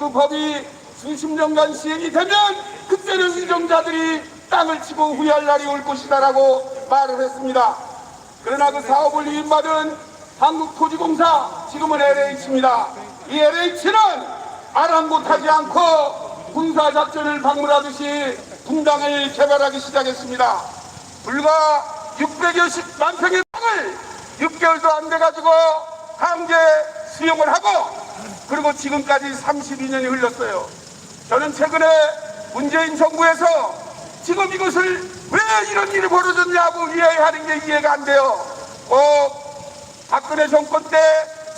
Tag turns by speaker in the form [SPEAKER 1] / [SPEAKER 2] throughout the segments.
[SPEAKER 1] 그 법이 수십 년간 시행이 되면 그때는 위정자들이 땅을 치고 후회할 날이 올 것이다라고 말을 했습니다. 그러나 그 사업을 위임받은 한국토지공사 지금은 LH입니다. 이 LH는 아랑곳하지 않고 군사작전을 박물하듯이 분당을 개발하기 시작했습니다. 불과 600여만 평의 땅을 6개월도 안 돼가지고 강제 수용을 하고 그리고 지금까지 32년이 흘렀어요. 저는 최근에 문재인 정부에서 지금 이것을 왜 이런 일이 벌어졌냐고 이해하는 게 이해가 안 돼요. 어, 박근혜 정권 때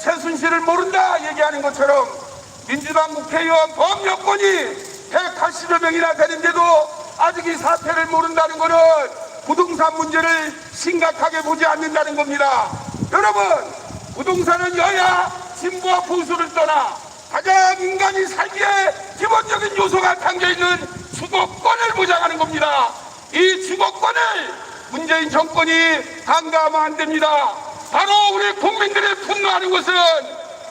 [SPEAKER 1] 최순실을 모른다 얘기하는 것처럼 민주당 국회의원 범여권이 180여 명이나 되는데도 아직 이 사태를 모른다는 것은 부동산 문제를 심각하게 보지 않는다는 겁니다. 여러분, 부동산은 여야 진보와 보수를 떠나 가장 인간이 살기에 기본적인 요소가 담겨있는 주거권을 보장하는 겁니다. 이 주거권을 문재인 정권이 강가하면 안 됩니다. 바로 우리 국민들이 분노하는 것은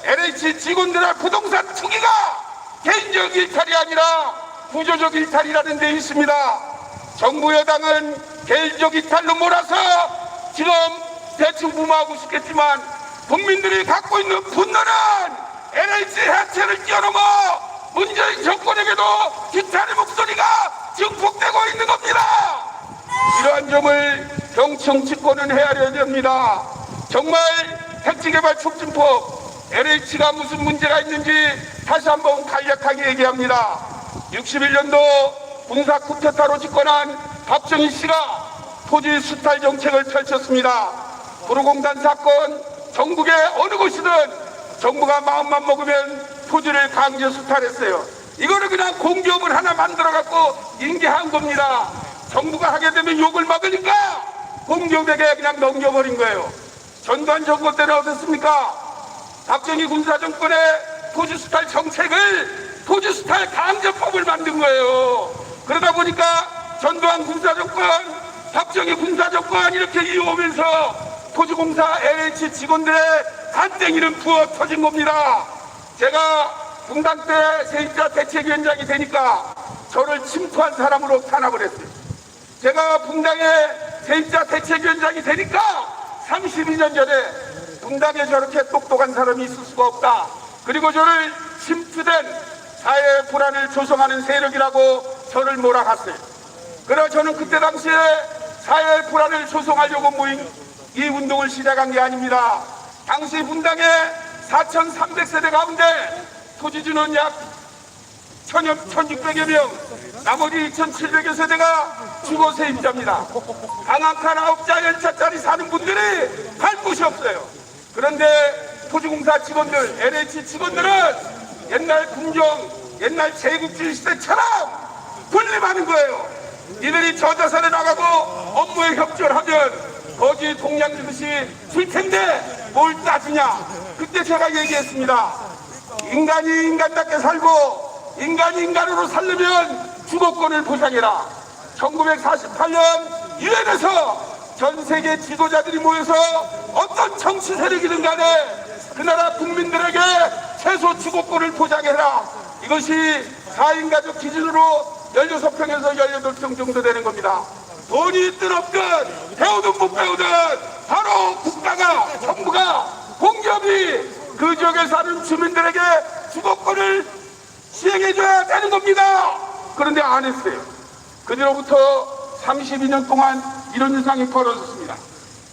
[SPEAKER 1] LH 직원들의 부동산 투기가 개인적 일탈이 아니라 구조적 일탈이라는 데 있습니다. 정부 여당은 개인적 일탈로 몰아서 지금 대충 무마하고 싶겠지만 국민들이 갖고 있는 분노는 LH 해체를 뛰어넘어 문재인 정권에게도 기타의 목소리가 증폭되고 있는 겁니다. 이러한 점을 경청 집권은 헤아려야 됩니다. 정말 택지개발 촉진법 LH가 무슨 문제가 있는지 다시 한번 간략하게 얘기합니다. 61년도 군사 쿠데타로 집권한 박정희 씨가 토지 수탈 정책을 펼쳤습니다. 도로공단 사건 전국의 어느 곳이든 정부가 마음만 먹으면 토지를 강제 수탈했어요. 이거를 그냥 공기업을 하나 만들어 갖고 인계한 겁니다. 정부가 하게 되면 욕을 먹으니까 공기업에게 그냥 넘겨버린 거예요. 전두환 정권 때는 어땠습니까? 박정희 군사정권의 토지 수탈 정책을 토지 수탈 강제법을 만든 거예요. 그러다 보니까 전두환 군사정권, 박정희 군사정권 이렇게 이어오면서 토지공사 LH 직원들의 간땡이는 부어 터진 겁니다. 제가 분당 때 세입자 대책위원장이 되니까 저를 침투한 사람으로 탄압을 했어요. 제가 분당의 세입자 대책위원장이 되니까 32년 전에 분당에 저렇게 똑똑한 사람이 있을 수가 없다. 그리고 저를 침투된 사회 불안을 조성하는 세력이라고 저를 몰아갔어요. 그러나 저는 그때 당시에 사회 불안을 조성하려고 모인 이 운동을 시작한 게 아닙니다. 당시 분당에 4,300세대 가운데 토지주는 약 1,600여 명, 나머지 2,700여 세대가 주거 세입자입니다. 강악한 아홉자 열차짜리 사는 분들이 갈 곳이 없어요. 그런데 토지공사 직원들, LH 직원들은 옛날 군정, 옛날 제국주의 시대처럼 군림하는 거예요. 이들이 저자산에 나가고 업무에 협조하면 거기 동양 주듯이 줄 텐데 뭘 따지냐. 그때 제가 얘기했습니다. 인간이 인간답게 살고 인간이 인간으로 살려면 주거권을 보장해라. 1948년 유엔에서 전 세계 지도자들이 모여서 어떤 정치 세력이든 간에 그 나라 국민들에게 최소 주거권을 보장해라. 이것이 4인 가족 기준으로 16평에서 18평 정도 되는 겁니다. 돈이 있든 없든 배우든 못 배우든 바로 국가가 정부가 공기업이 그 지역에 사는 주민들에게 주거권을 시행해줘야 되는 겁니다. 그런데 안 했어요. 그 뒤로부터 32년 동안 이런 현상이 벌어졌습니다.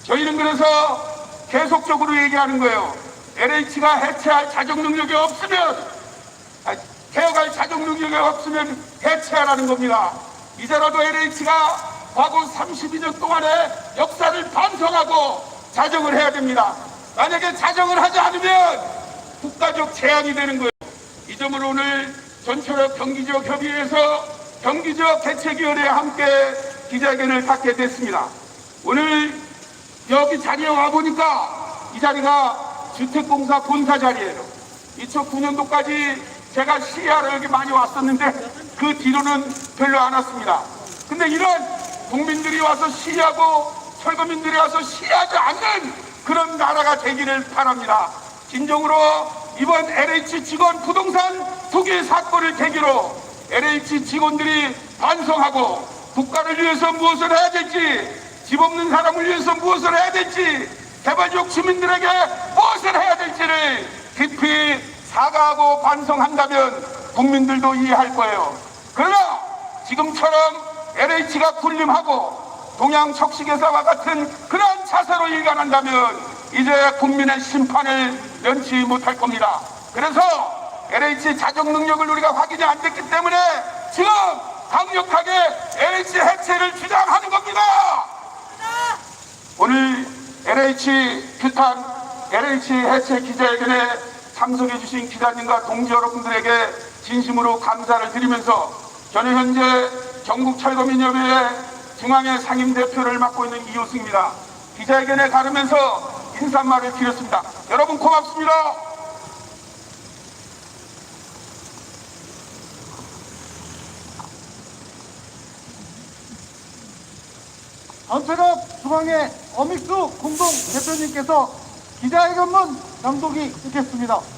[SPEAKER 1] 저희는 그래서 계속적으로 얘기하는 거예요. LH가 해체할 자정 능력이 없으면, 아, 개혁할 자정 능력이 없으면 해체하라는 겁니다. 이제라도 LH가 과거 32년 동안의 역사를 반성하고 자정을 해야 됩니다. 만약에 자정을 하지 않으면 국가적 재앙이 되는 거예요. 이 점을 오늘 전철역 경기지역 협의회에서 경기지역 대책위원회와 함께 기자회견을 갖게 됐습니다. 오늘 여기 자리에 와보니까 이 자리가 주택공사 본사 자리예요. 2009년도까지 제가 시야로 여기 많이 왔었는데 그 뒤로는 별로 안 왔습니다. 근데 이런 국민들이 와서 시하고 철거민들이 와서 시하지 않는 그런 나라가 되기를 바랍니다. 진정으로 이번 LH 직원 부동산 투기 사건을 계기로 LH 직원들이 반성하고 국가를 위해서 무엇을 해야 될지 집 없는 사람을 위해서 무엇을 해야 될지 개발지역 주민들에게 무엇을 해야 될지를 깊이 사과하고 반성한다면 국민들도 이해할 거예요. 그러나 지금처럼 LH가 군림하고 동양 척식회사와 같은 그러한 자세로 일관한다면 이제 국민의 심판을 면치 못할 겁니다. 그래서 LH 자정 능력을 우리가 확인이 안 됐기 때문에 지금 강력하게 LH 해체를 주장하는 겁니다. 오늘 LH 규탄 LH 해체 기자회견에 참석해 주신 기자님과 동지 여러분들에게 진심으로 감사를 드리면서 저는 현재 전국철거민협회의 중앙회 상임대표를 맡고 있는 이호승입니다. 기자회견에 가르면서 인사말을 드렸습니다. 여러분 고맙습니다.
[SPEAKER 2] 안철업 중앙회 어믹수 공동 대표님께서 기자회견문 낭독이 있겠습니다.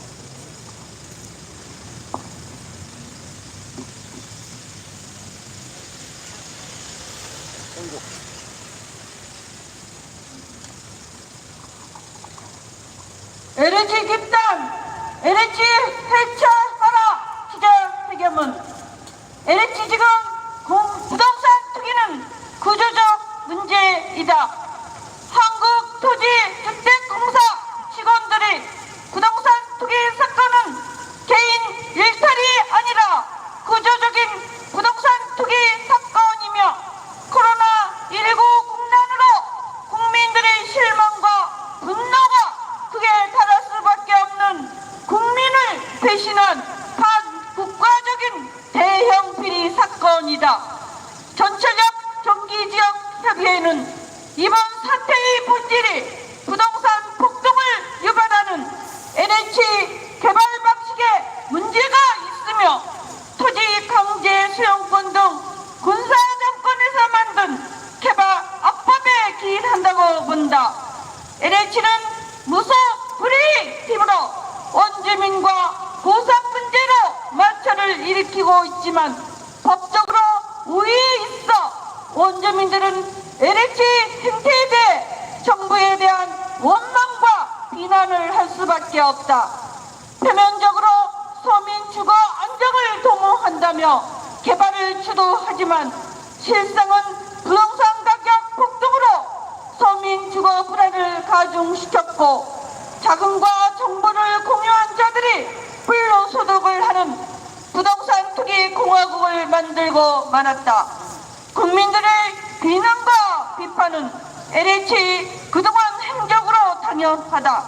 [SPEAKER 3] LH 집단, LH 해체하라 기자회견문. LH 지금 공- 부동산 투기는 구조적 문제이다. 한국 토지주택공사 직원들이 부동산 투기 사건은 개인 일탈이 아니라 구조적인 부동산 투기 사건이며 코로나19 국난으로 국민들의 실망과 분노가 크게 달할 수밖에 없는 국민을 배신한 반국가적인 대형 비리 사건이다. 전철역 경기지역 협의회는 이번 사태의 본질이 부동산 폭등을 유발하는 NH 개발 방식에 문제가 있으며 토지 강제 수용권 등 군사 정권에서 만든 개발 압박에 기인한다고 본다. LH는 무속 불이익 팀으로 원주민과 보상 문제로 마찰을 일으키고 있지만 법적으로 우위에 있어 원주민들은 LH 행태에 대해 정부에 대한 원망과 비난을 할 수밖에 없다. 표면적으로 서민 주거 안정을 도모한다며 개발을 주도하지만 실상은 부동산 가격 폭등으로 서민 주거 불안을 가중시켰고 자금과 정보를 공유한 자들이 불로 소득을 하는 부동산 투기 공화국을 만들고 말았다. 국민들의 비난과 비판은 LH 그동안 행적으로 당연하다.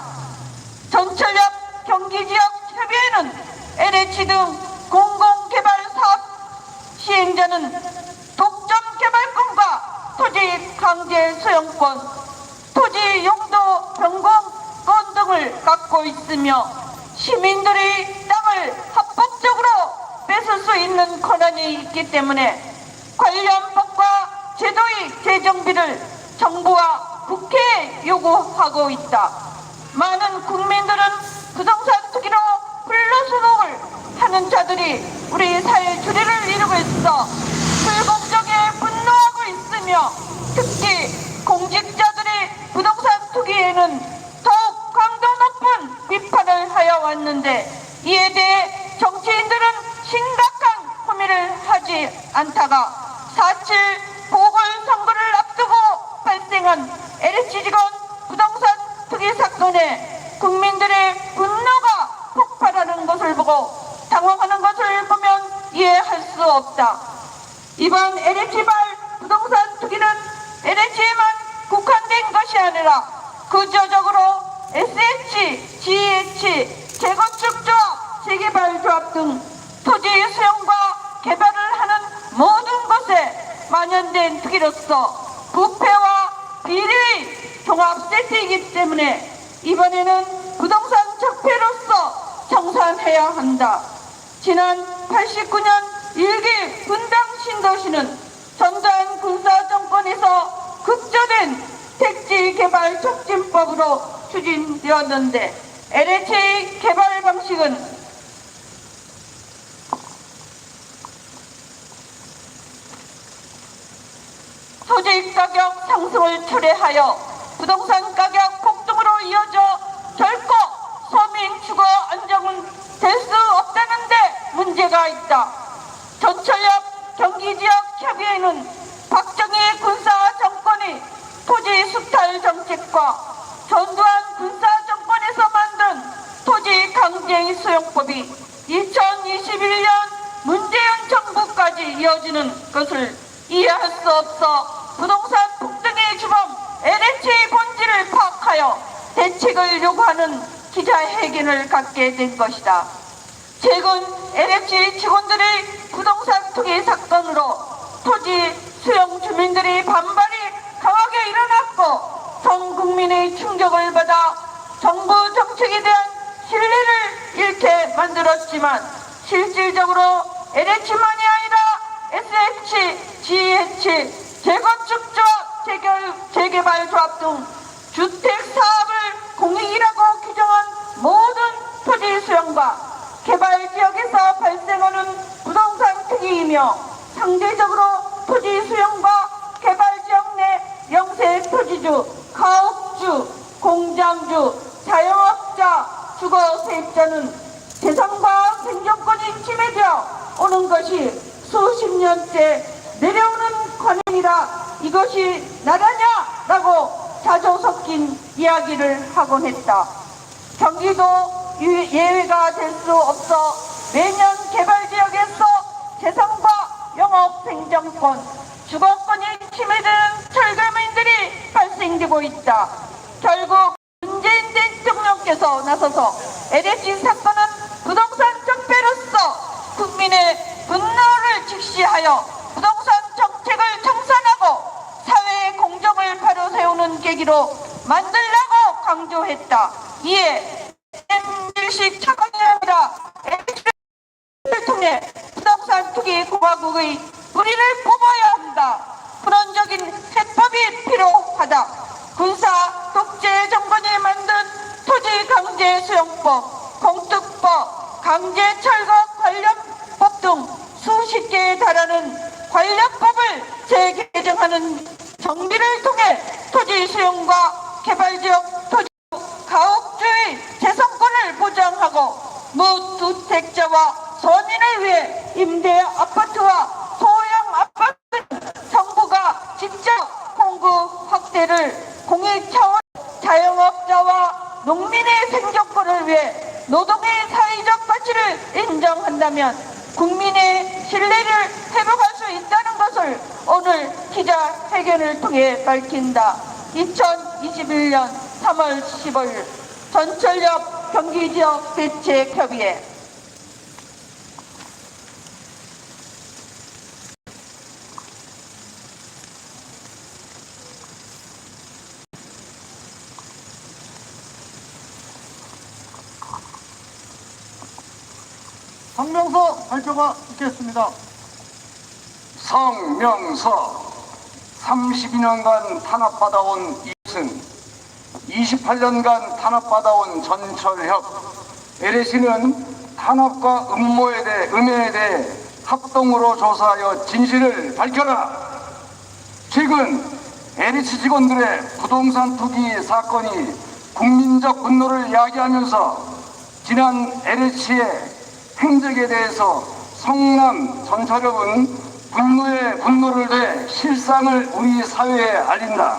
[SPEAKER 3] 전철역 경기지역 협의회는 LH 등 공공개발 사업 시행자는 독점 개발권과 토지 강제 소용권, 토지 용도 등을 갖고 있으며 시민들의 땅을 합법적으로 뺏을 수 있는 권한이 있기 때문에 관련 법과 제도의 재정비를 정부와 국회에 요구하고 있다. 많은 국민들은 부동산 투기로 불로소득을 하는 자들이 우리 사회 주례를 이루고 있어 불공정에 분노하고 있으며 특히 공직자들의 부동산 투기에는 하여 왔는데 이에 대해 정치인들은 심각한 호미를 하지 않다가 4.7 보궐선거를 앞두고 발생한 LH 직원 부동산 투기 사건에 국민들의 분노가 폭발하는 것을 보고 당황하는 것을 보면 이해할 수 없다. 이번 LH발 부동산 투기는 LH에만 국한된 것이 아니라 구조적으로 SH, GH, 재건축 조합, 재개발 조합 등 토지 수용과 개발을 하는 모든 것에 만연된 투기로서 부패와 비리의 종합 세트이기 때문에 이번에는 부동산 적폐로서 청산해야 한다. 지난 89년 일기 분당 신도시는 전두환 군사 정권에서 급조된 택지 개발 촉진법으로 추진되었는데 LH의 개발 방식은 토지 가격 상승을 초래하여 부동산 가격 폭등으로 이어져 결코 서민 주거 안정은 될 수 없다는데 문제가 있다. 전철역 경기지역 협의회는 박정희 군사 정권이 토지 수탈 정책과 전두환 군사 정권에서 만든 토지 강제 수용법이 2021년 문재인 정부까지 이어지는 것을 이해할 수 없어 부동산 폭등의 주범 LH의 본질을 파악하여 대책을 요구하는 기자회견을 갖게 된 것이다. 최근 LH 직원들의 부동산 투기 사건으로 토지 수용 주민들의 반발이 강하게 일어났고 전 국민의 충격을 받아 정부 정책에 대한 신뢰를 잃게 만들었지만 실질적으로 LH만이 아니라 SH, GH, 재건축조합, 재결, 재개발 조합 등 주택 사업을 공익이라고 규정한 모든 토지 수용과 개발 지역에서 발생하는 부동산 특이이며 상대적으로 토지 수용과 개발 지역 내 영세 토지주, 가옥주, 공장주, 자영업자, 주거 세입자는 재산과 생존권이 침해되어 오는 것이 수십 년째 내려오는 관행이라 이것이 나라냐라고 자주 섞인 이야기를 하곤 했다. 경기도 유- 예외가 될 수 없어 매년 개발 지역에서 재산과 영업 생존권, 주거권이 침해되는 철거민들이 발생되고 있다. 결국 대통령께서 나서서 LH 사건은 부동산 적폐로서 국민의 분노를 직시하여 부동산 정책을 청산하고 사회의 공정을 바로 세우는 계기로 만들라고 강조했다. 이에 일식 차관이 아니라 LH를 통해 부동산 투기 공화국의 뿌리를 뽑아야 한다. 근원적인 해법이 필요하다. 군사 독재 정권이 만든 토지 강제 수용법, 공특법, 강제 철거 관련법 등 수십 개에 달하는 관련법을 재개정하는 정비를 통해 토지 수용과 개발 지역 토지 가옥주의 재산권을 보장하고 무주택자와 서민을 위해 임대 아파트와 소형 아파트 정부가 직접 공급 확대를 공익 차원 농민의 생존권을 위해 노동의 사회적 가치를 인정한다면 국민의 신뢰를 회복할 수 있다는 것을 오늘 기자회견을 통해 밝힌다. 2021년 3월 15일 전철역 경기지역 대책협의회
[SPEAKER 2] 성명서 발표가 있겠습니다.
[SPEAKER 4] 성명서. 32년간 탄압받아온 이승 28년간 탄압받아온 전철협 LH는 탄압과 음모에 대해 음해에 대해 합동으로 조사하여 진실을 밝혀라. 최근 LH 직원들의 부동산 투기 사건이 국민적 분노를 야기하면서 지난 LH의 행적에 대해서 성남 전철협은 분노에 분노를 내 실상을 우리 사회에 알린다.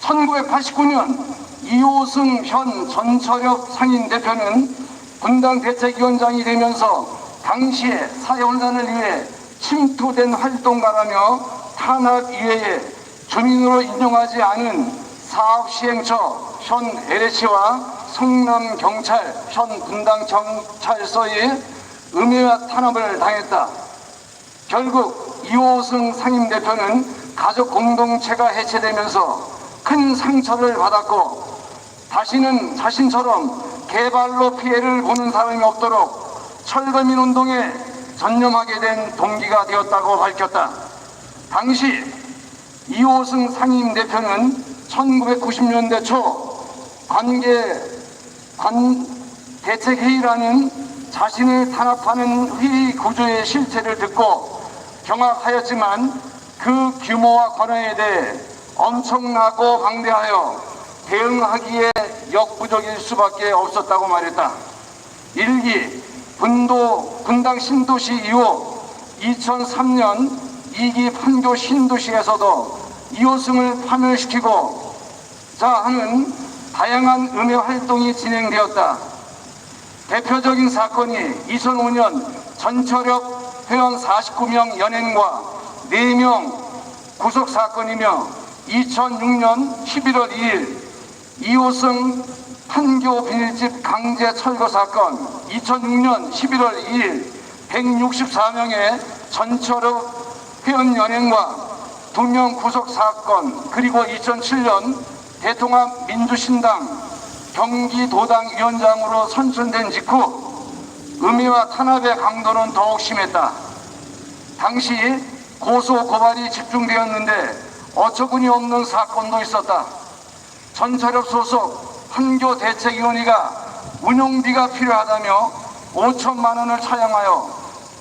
[SPEAKER 4] 1989년 이호승 현 전철협 상인 대표는 분당 대책위원장이 되면서 당시에 사회혼란을 위해 침투된 활동가라며 탄압 이외에 주민으로 인정하지 않은 사업 시행처 현 LH와 성남 경찰 현 분당 경찰서에 음해와 탄압을 당했다. 결국 이호승 상임 대표는 가족 공동체가 해체되면서 큰 상처를 받았고 다시는 자신처럼 개발로 피해를 보는 사람이 없도록 철거민 운동에 전념하게 된 동기가 되었다고 밝혔다. 당시 이호승 상임 대표는 1990년대 초 관계 관 대책회의라는 자신을 탄압하는 회의 구조의 실체를 듣고 경악하였지만 그 규모와 권한에 대해 엄청나고 방대하여 대응하기에 역부족일 수밖에 없었다고 말했다. 일기 분도 분당 신도시 이후 2003년 2기 판교 신도시에서도 이호승을 파멸시키고 자 하는 다양한 음해 활동이 진행되었다. 대표적인 사건이 2005년 전철역 회원 49명 연행과 4명 구속 사건이며 2006년 11월 2일 이호승 판교 비닐집 강제 철거 사건 2006년 11월 2일 164명의 전철역 회원 연행과 2명 구속 사건 그리고 2007년 대통합 민주신당 경기도당 위원장으로 선출된 직후 음해와 탄압의 강도는 더욱 심했다. 당시 고소 고발이 집중되었는데 어처구니 없는 사건도 있었다. 전철역 소속 한교 대책위원회가 운영비가 필요하다며 5천만 원을 차양하여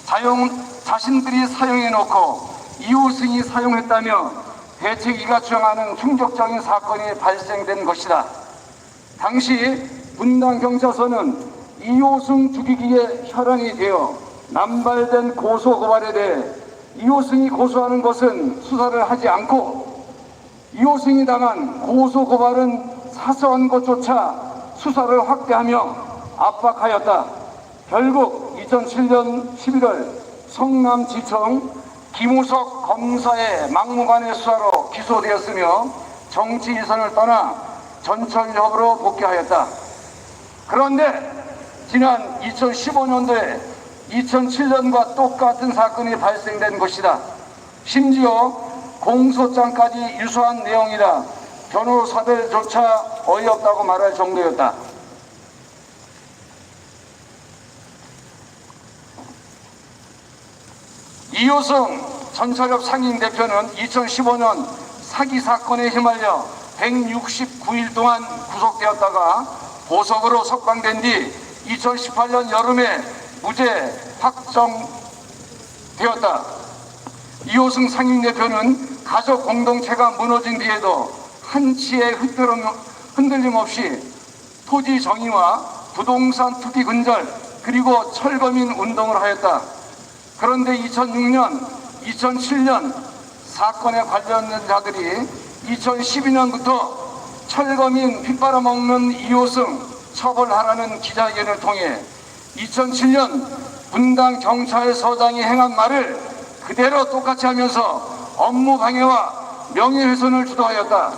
[SPEAKER 4] 자용, 자신들이 사용해 놓고 이호승이 사용했다며 대책위가 주장하는 충격적인 사건이 발생된 것이다. 당시 분당 경찰서는 이호승 죽이기에 혈안이 되어 남발된 고소 고발에 대해 이호승이 고소하는 것은 수사를 하지 않고 이호승이 당한 고소 고발은 사소한 것조차 수사를 확대하며 압박하였다. 결국 2007년 11월 성남지청 김우석 검사의 막무가내 수사로 기소되었으며 정치 이선을 떠나 전철역으로 복귀하였다. 그런데 지난 2015년도에 2007년과 똑같은 사건이 발생된 것이다. 심지어 공소장까지 유사한 내용이라 변호사들조차 어이없다고 말할 정도였다. 이호승 전철역 상임 대표는 2015년 사기 사건에 휘말려 169일 동안 구속되었다가 보석으로 석방된 뒤 2018년 여름에 무죄 확정되었다. 이호승 상임 대표는 가족 공동체가 무너진 뒤에도 한치의 흔들림, 흔들림 없이 토지 정의와 부동산 투기 근절 그리고 철거민 운동을 하였다. 그런데 2006년, 2007년 사건에 관련된 자들이 2012년부터 철거민 핏바라먹는 이호승 처벌하라는 기자회견을 통해 2007년 분당 경찰서장이 행한 말을 그대로 똑같이 하면서 업무 방해와 명예훼손을 주도하였다.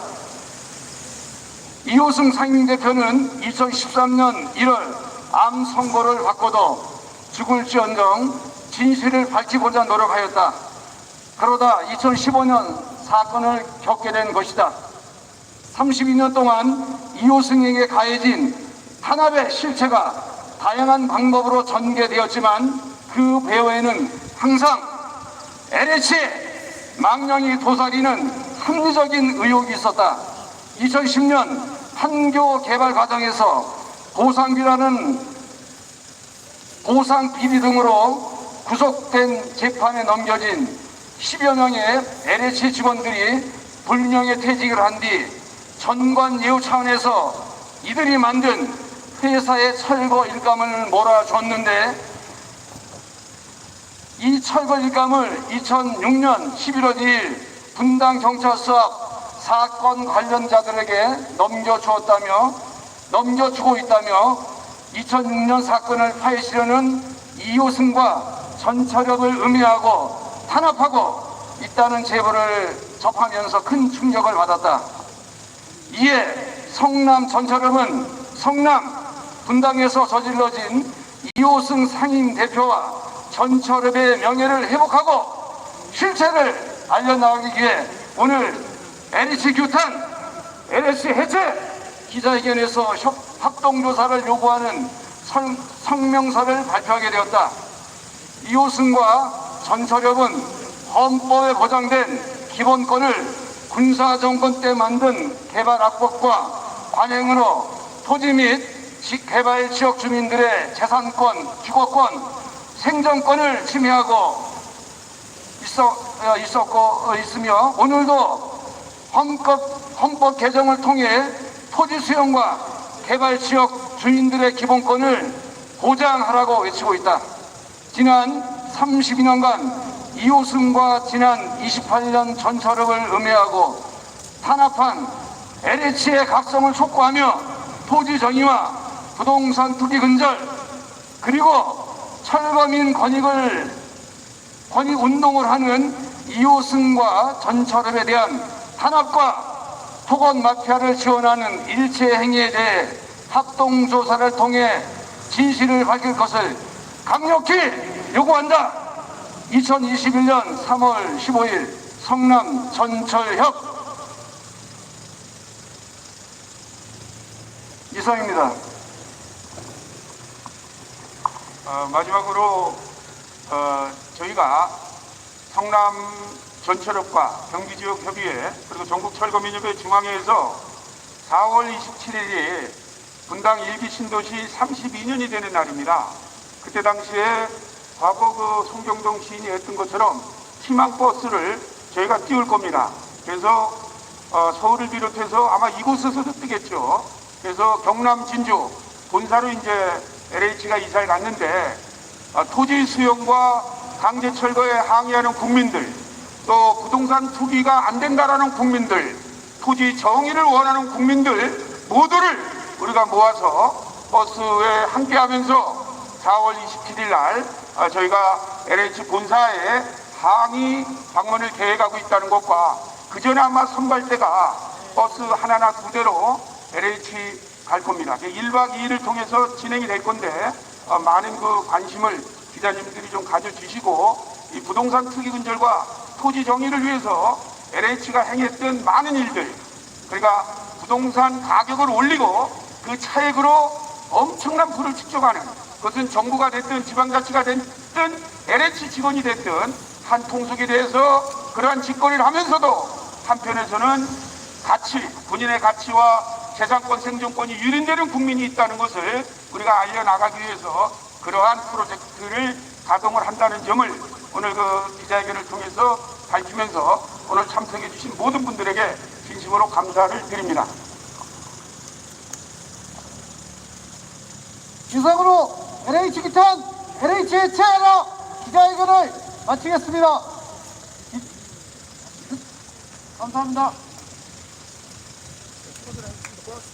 [SPEAKER 4] 이호승 상임대표는 2013년 1월 암 선고를 받고도 죽을지언정 진실을 밝히고자 노력하였다. 그러다 2015년 사건을 겪게 된 것이다. 32년 동안 이호승에게 가해진 탄압의 실체가 다양한 방법으로 전개되었지만 그 배후에는 항상 LH 망령이 도사리는 합리적인 의혹이 있었다. 2010년 판교 개발 과정에서 보상비라는 보상 비리 등으로 구속된 재판에 넘겨진 10여 명의 LH 직원들이 불명예 퇴직을 한 뒤 전관 예우 차원에서 이들이 만든 회사의 철거 일감을 몰아줬는데 이 철거 일감을 2006년 11월 2일 분당 경찰서 앞 사건 관련자들에게 넘겨주었다며 넘겨주고 있다며 2006년 사건을 파헤치려는 이호승과 전철역을 음해하고 탄압하고 있다는 제보를 접하면서 큰 충격을 받았다. 이에 성남 전철역은 성남 분당에서 저질러진 이호승 상임 대표와 전철업의 명예를 회복하고 실체를 알려나가기 위해 오늘 LH 규탄, LH 해체 기자회견에서 협- 합동조사를 요구하는 성, 성명서를 발표하게 되었다. 이호승과 전철협은 헌법에 보장된 기본권을 군사정권 때 만든 개발 악법과 관행으로 토지 및 지- 개발 지역 주민들의 재산권, 주거권, 생존권을 침해하고 있어, 어, 있었고 어, 있으며 오늘도 헌법, 헌법 개정을 통해 토지 수용과 개발 지역 주민들의 기본권을 보장하라고 외치고 있다. 지난 32년간 이호승과 지난 28년 전철업을 음해하고 탄압한 LH의 각성을 촉구하며 토지 정의와 부동산 투기 근절 그리고 철거민 권익을 권익 운동을 하는 이호승과 전철업에 대한 탄압과 토건 마피아를 지원하는 일체 행위에 대해 합동 조사를 통해 진실을 밝힐 것을 강력히 요구한다. 2021년 3월 15일 성남 전철협 이상입니다.
[SPEAKER 1] 어, 마지막으로 어, 저희가 성남 전철업과 경기지역협의회 그리고 전국철거민협회 중앙회에서 4월 27일이 분당 일기 신도시 32년이 되는 날입니다. 그때 당시에 과거 그 송경동 시인이 했던 것처럼 희망버스를 저희가 띄울 겁니다. 그래서 어, 서울을 비롯해서 아마 이곳에서도 뜨겠죠. 그래서 경남 진주 본사로 이제 LH가 이사를 갔는데 아, 토지 수용과 강제 철거에 항의하는 국민들, 또 부동산 투기가 안 된다라는 국민들, 토지 정의를 원하는 국민들 모두를 우리가 모아서 버스에 함께하면서 4월 27일 날 아, 저희가 LH 본사에 항의 방문을 계획하고 있다는 것과 그 전에 아마 선발대가 버스 하나나 두 대로 LH 갈 겁니다. 1박 2일을 통해서 진행이 될 건데 어, 많은 그 관심을 기자님들이 좀 가져주시고 이 부동산 투기 근절과 토지 정의를 위해서 LH가 행했던 많은 일들 그러니까 부동산 가격을 올리고 그 차액으로 엄청난 부를 축적하는 그것은 정부가 됐든 지방자치가 됐든 LH 직원이 됐든 한 통속에 대해서 그러한 직거래를 하면서도 한편에서는 가치, 본인의 가치와 재산권 생존권이 유린되는 국민이 있다는 것을 우리가 알려나가기 위해서 그러한 프로젝트를 가동을 한다는 점을 오늘 그 기자회견을 통해서 밝히면서 오늘 참석해 주신 모든 분들에게 진심으로 감사를 드립니다.
[SPEAKER 2] 이상으로 LH 기탄 LH의 최하나 기자회견을 마치겠습니다. 감사합니다.